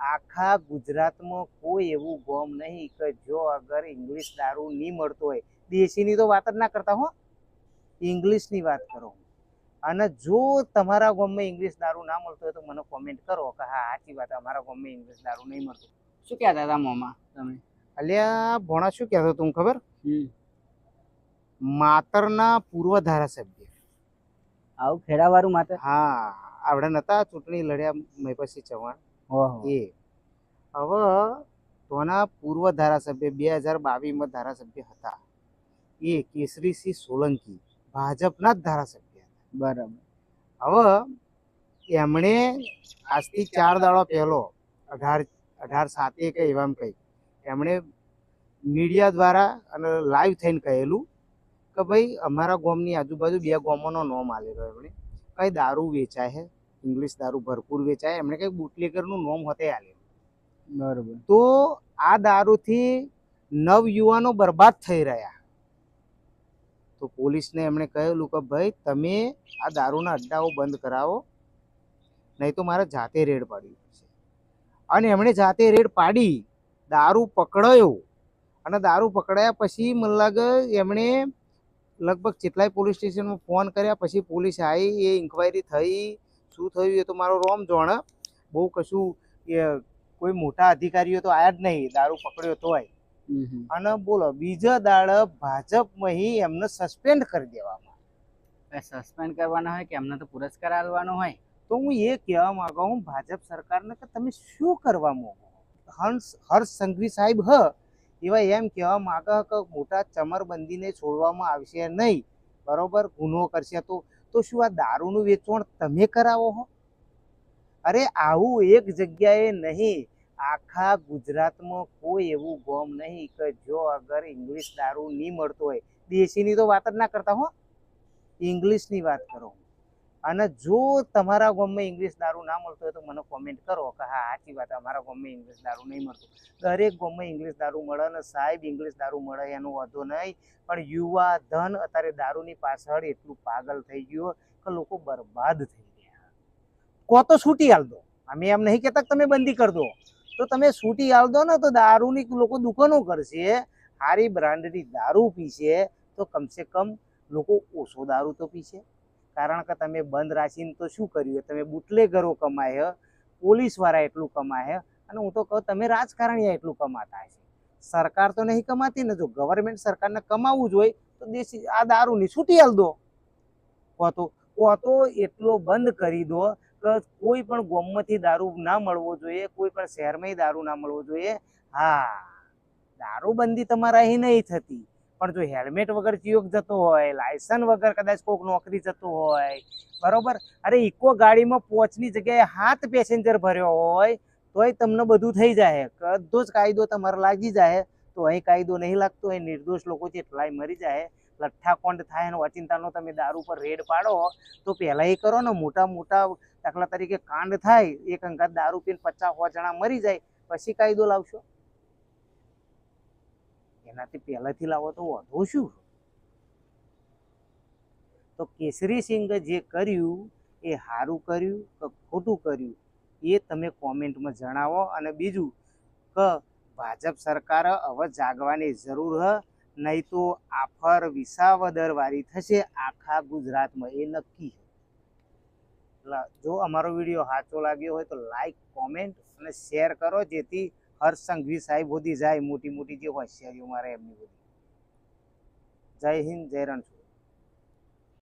આખા ગુજરાતમાં કોઈ એવું ગોમ નહીં કે જો અગર ઇંગ્લિશ દારૂ નહીં મળતો હોય. દેશીની તો વાત જ ના કરતા હો. ઇંગ્લિશની વાત કરો. અને જો તમારા ગામમાં ઇંગ્લિશ દારૂ ના મળતો હોય તો મને કોમેન્ટ કરો કે હા સાચી વાત અમારા ગામમાં ઇંગ્લિશ દારૂ નહીં મળતો. શું કહેતા હતા મોમાં તમે? અલ્યા ભોણા શું કહેતો તું ખબર? માતરના પૂર્વ ધારાસભ્ય. આવું ખેડાવાળું માતર? હા આવડે નતા ચૂંટણી લડ્યા મેં ચૌહાણ. ઓહો એ. હવે તોના પૂર્વ ધારાસભ્ય બે હજાર બાવીસમાં ધારાસભ્ય હતા. એ કેસરીસિંહ સોલંકી ભાજપના જ ધારાસભ્ય હતા. બરાબર. હવે એમણે આજથી ચાર દાડો પહેલો અઢાર અઢાર સાતે કે એવામ કંઈક એમણે મીડિયા દ્વારા અને લાઈવ થઈને કહેલું કે ભાઈ અમારા ગામની આજુબાજુ બે ગામોનો નોમ આલેલો એમણે. કઈ દારૂ વેચાય છે ઇંગ્લિશ દારૂ ભરપૂર વેચાય. એમણે કંઈક બુટલેકરનું નોમ હોતે આલેલું બરાબર. તો આ દારૂથી નવ યુવાનો બરબાદ થઈ રહ્યા. તો પોલીસને એમણે કહેલું કે ભાઈ તમે આ દારૂના અડ્ડાઓ બંધ કરાવો. નહીં તો મારે જાતે રેડ પાડવી પડશે. અને એમણે જાતે રેડ પાડી દારૂ પકડાયો. અને દારૂ પકડાયા પછી મને લાગે એમણે લગભગ કેટલાય પોલીસ સ્ટેશનમાં ફોન કર્યા પછી પોલીસ આવી એ ઇન્કવાયરી થઈ. શું થયું એ તો મારો રોમ જોણે બહુ કશું એ કોઈ મોટા અધિકારીઓ તો આયા જ નહીં દારૂ પકડ્યો તોય. અને બોલો બીજા દાડ ભાજપમાં એમને સસ્પેન્ડ કરી દેવામાં. સસ્પેન્ડ કરવાના હોય કે એમને તો પુરસ્કાર આલવાનો હોય? તો હું એ કહેવા માંગુ હું ભાજપ સરકારને કે તમે શું કરવા માંગો? હંસ હર્ષ સંઘવી સાહેબ હ. એવા એમ કહેવા માંગે કે મોટા ચમરબંધીને છોડવામાં આવશે નહીં. બરોબર? ગુનો કરશે તો તો શું આ દારૂનું વેચાણ તમે કરાવો હો? અરે આવું એક જગ્યાએ નહીં, આખા ગુજરાતમાં કોઈ એવું ગોમ નહીં કે જો અગર ઇંગ્લિશ દારૂ નહીં મળતો હોય. દેશીની તો વાત જ ના કરતા હો. ઇંગ્લિશની વાત કરો. અને જો તમારા ગામમાં ઇંગ્લિશ દારૂ ના મળતો હોય તો મને કોમેન્ટ કરો કે હા, સાચી વાત, અમારા ગામમાં ઇંગ્લિશ દારૂ નહીં મળતો. દરેક ગામમાં ઇંગ્લિશ દારૂ મળે અને સાહેબ ઇંગ્લિશ દારૂ મળે, એનો વધુ નહીં. પણ યુવા ધન અત્યારે દારૂની પાછળ એટલું પાગલ થઈ ગયું કે લોકો બરબાદ થઈ ગયા. કો તો છૂટી હાલ અમે એમ નહીં કહેતા તમે બંધી કરી દો. તો તમે છૂટી હાલ ને તો દારૂની લોકો દુકાનો કરશે, સારી બ્રાન્ડની દારૂ પીશે, તો કમસે કમ લોકો ઓછો દારૂ તો પીશે. કારણ કે તમે બંધ રાખીને તો શું કર્યું તમે બુટલેગરો કમાય પોલીસવાળા એટલું કમાય અને હું તો કહું તમે રાજકારણીયા એટલું કમાતા હશે. સરકાર તો નહીં કમાતી ને જો ગવર્મેન્ટ સરકારને કમાવવું જ હોય તો દેશી આ દારૂની છૂટી હાલ દો. કો તો કો તો એટલો બંધ કરી દો કે કોઈ પણ ગોમમાંથી દારૂ ના મળવો જોઈએ, કોઈ પણ શહેરમાંય દારૂ ના મળવો જોઈએ. હા, દારૂબંધી તમારા અહીં નહીં થતી. પણ જો હેલ્મેટ વગર ચિયોક જતો હોય લાયસન્સ વગર કદાચ કોઈક નોકરી જતો હોય, બરોબર? અરે ઇકો ગાડીમાં પોચની જગ્યાએ હાથ પેસેન્જર ભર્યો હોય, તોય તમને બધું થઈ જાય બધો જ કાયદો તમારે લાગી જાય તો અહીં કાયદો નહીં લાગતો એ નિર્દોષ લોકો જેટલાય મરી જાય લઠ્ઠા કોંડ થાય અને અચિંતાનો તમે દારૂ પર રેડ પાડો, તો પહેલાં એ કરો ને મોટા મોટા દાખલા તરીકે કાંડ થાય, એક અંગાત દારૂ પીને પચાસ સો જણા મરી જાય, પછી કાયદો લાવશો. એનાથી પહેલાથી લાવો તો વધુ શું? તો કેસરી સિંઘે જે કર્યું, એ સારું કર્યું કે ખોટું કર્યું, એ તમે કોમેન્ટમાં જણાવો અને બીજું કે ભાજપ સરકાર હવે જાગવાની જરૂર હ, નહીં તો આફર વિસાવદર વાળી થશે આખા ગુજરાતમાં. એ નક્કી છે. જો અમારો વીડિયો સાચો લાગ્યો હોય તો લાઈક કોમેન્ટ અને શેર કરો જેથી હર્ષ સંઘવી સાહેબ સુધી જાય મોટી મોટી જે હોશિયારીઓ મારે એમની બધી જય હિન્દ, જય રણછોડ.